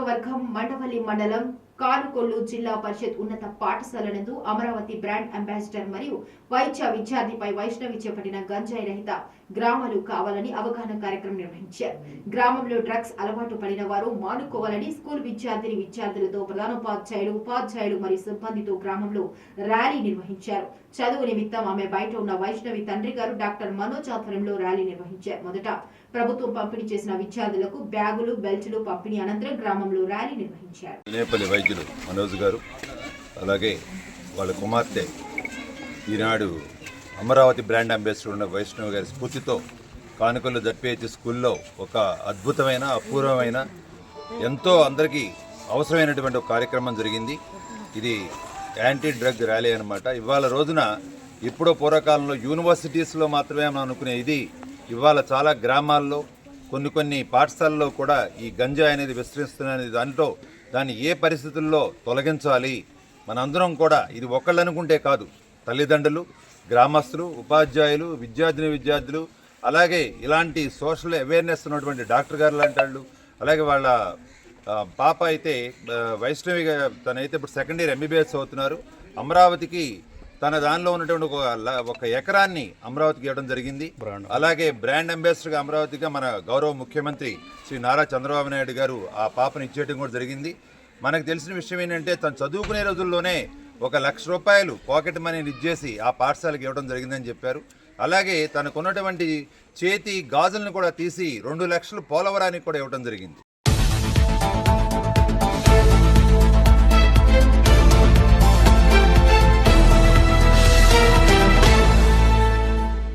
నియోజకవర్గం మండవల్లి మండలం కానుకొల్లు జిల్లా పరిషత్ ఉన్నత పాఠశాల నందు అమరావతి బ్రాండ్ అంబాసిడర్ మరియు వైద్య విద్యార్థిపై వైష్ణవి చేపట్టిన గంజాయి రహిత గ్రామాలు కావాలని అవగాహన కార్యక్రమం నిర్వహించారు. గ్రామంలో డ్రగ్స్ అలవాటు పడిన వారు మానుకోవాలని స్కూల్ విద్యార్థిని విద్యార్థులతో ప్రధానోపాధ్యాయులు ఉపాధ్యాయులు మరియు సిబ్బందితో గ్రామంలో ర్యాలీ నిర్వహించారు. చదువు నిమిత్తం ఆమె బయట ఉన్న వైష్ణవి తండ్రి గారు డాక్టర్ మనోజ్ ఆధ్వర్యంలో ర్యాలీ నిర్వహించారు. మొదట ప్రభుత్వం పంపిణీ చేసిన విద్యార్థులకు బ్యాగులు బెల్టులు పంపిణీ అనంతరం గ్రామంలో ర్యాలీ నిర్వహించారు. నేపల్లి మనోజ్ గారు అలాగే వాళ్ళ కుమార్తె ఈనాడు అమరావతి బ్రాండ్ అంబాసిడర్ ఉన్న వైష్ణవ్ గారి స్ఫూర్తితో కానుకలు జరిపేతి స్కూల్లో ఒక అద్భుతమైన అపూర్వమైన ఎంతో అందరికీ అవసరమైనటువంటి ఒక కార్యక్రమం జరిగింది. ఇది యాంటీ డ్రగ్ ర్యాలీ అనమాట ఇవాళ రోజున ఎప్పుడో పూర్వకాలంలో యూనివర్సిటీస్లో మాత్రమే మనం అనుకునే ఇది ఇవాళ చాలా గ్రామాల్లో కొన్ని కొన్ని పాఠశాలల్లో కూడా ఈ గంజాయి అనేది విస్తరిస్తున్న దాంట్లో దాన్ని ఏ పరిస్థితుల్లో తొలగించాలి? మనందరం కూడా ఇది ఒకళ్ళు అనుకుంటే కాదు. తల్లిదండ్రులు గ్రామస్తులు ఉపాధ్యాయులు విద్యార్థిని విద్యార్థులు అలాగే ఇలాంటి సోషల్ అవేర్నెస్ ఉన్నటువంటి డాక్టర్ గారు లాంటి వాళ్ళు అలాగే వాళ్ళ పాప అయితే ఆ, వైష్ణవి తనైతే ఇప్పుడు సెకండ్ ఇయర్ ఎంబీబీఎస్ అవుతున్నారు అమరావతికి తన దానిలో ఉన్నటువంటి ఒక ఒక ఎకరాన్ని అమరావతికి ఇవ్వడం జరిగింది. అలాగే బ్రాండ్ అంబాసిడర్గా అమరావతిగా మన గౌరవ ముఖ్యమంత్రి శ్రీ నారా చంద్రబాబు నాయుడు గారు ఆ పాపను ఇచ్చేయడం కూడా జరిగింది. మనకు తెలిసిన విషయం ఏంటంటే తను చదువుకునే రోజుల్లోనే ఒక లక్ష రూపాయలు పాకెట్ మనీని ఇచ్చేసి ఆ పాఠశాలకు ఇవ్వడం జరిగిందని చెప్పారు. అలాగే తనకున్నటువంటి చేతి గాజులను కూడా తీసి రెండు లక్షలు పోలవరానికి కూడా ఇవ్వడం జరిగింది.